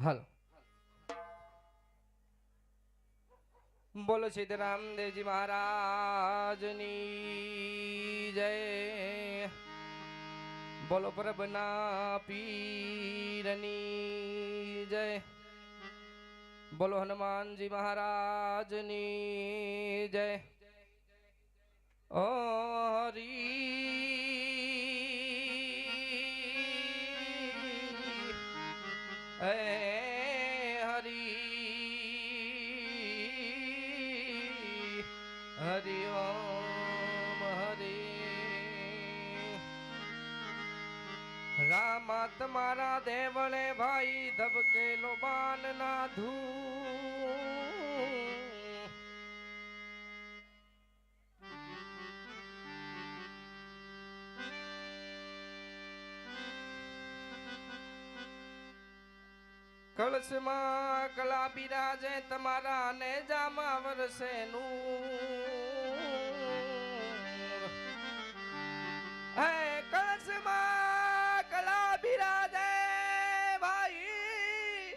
હાલ બોલો સીતારામ દેવજી મહારાજની જય બોલો પ્રભના પીરની જય બોલો હનુમાનજી મહારાજની જય ઓ હરી હે હરી હરિ હરિ રામા તમારા દેવળે ભાઈ ધબકેલો બાન ના ધૂ કળશમાં કલા બિરાજે તમારા ને જામા વરસે હે કળશમાં કલા બિરાજે ભાઈ.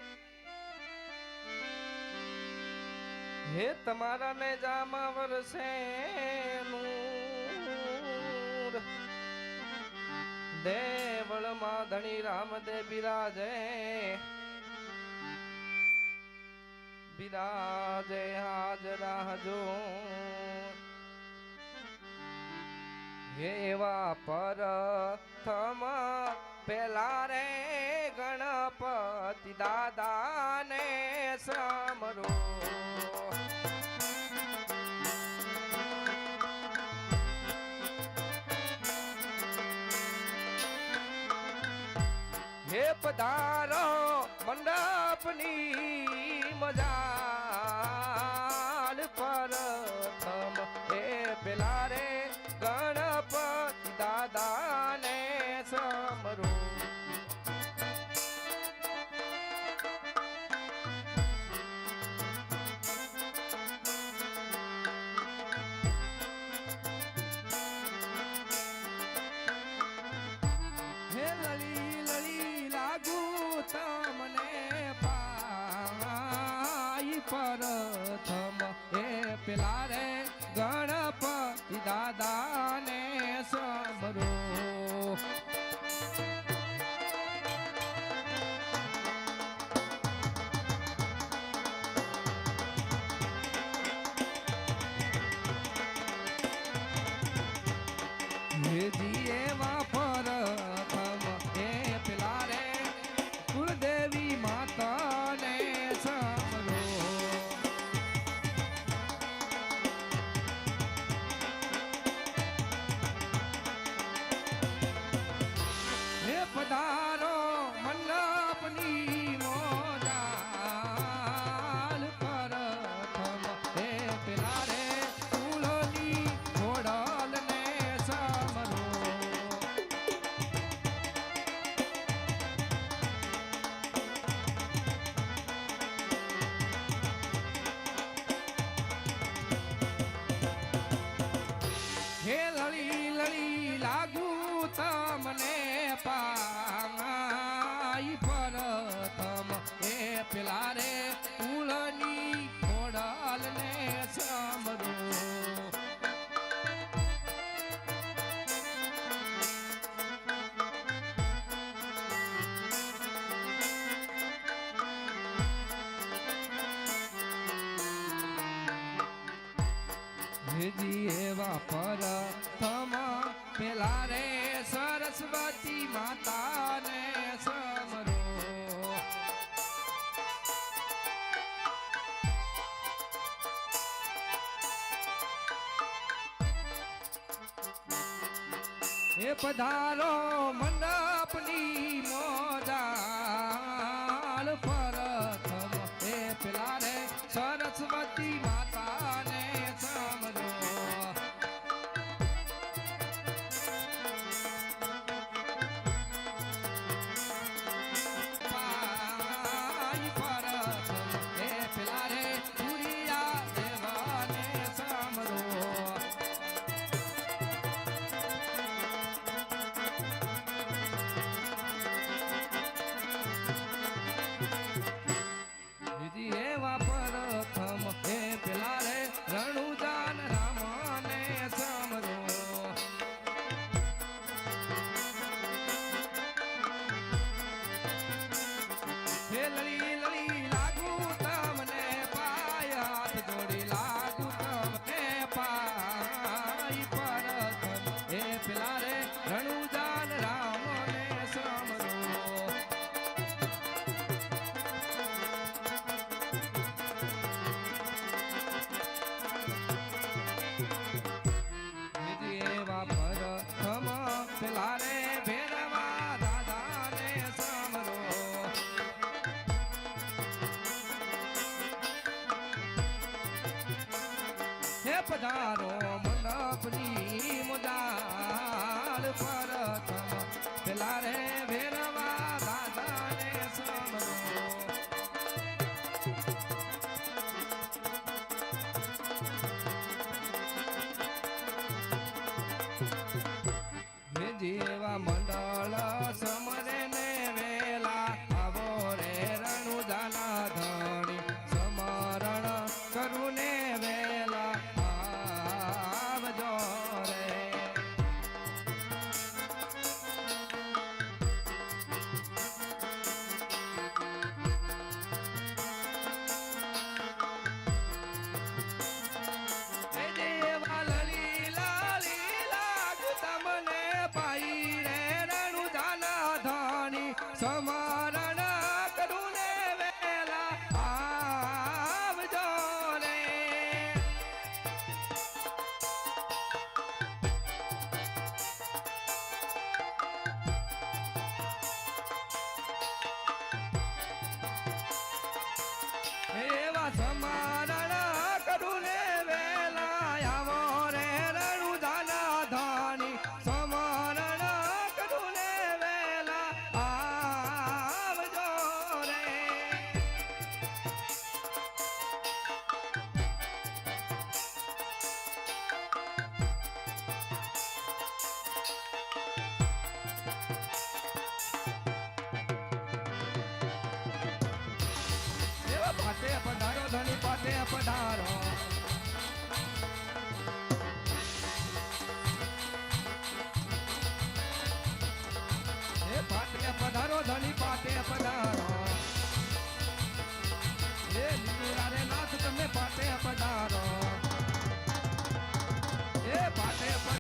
હે તમારા ને જામા વરસે નૂર દેવળમાં ધણી રામદે બિરાજે. બિરાજે હાજરા જો એવા પરથમ પેલા રે ગણપતિ દાદાને સમરો હે પધારો મંડપની મજાલ પેલા રે ગણપતિ દાદાને સમરો હેજી હેજી એવા પરથમ પેલા રે સરસ્વતી માતાને સમરો એ પધારો મંડપની મોજાલ પધારો મંડપની મુદાળ પર પેલા રે ભેરવા દાદાને સાંભળો Fatima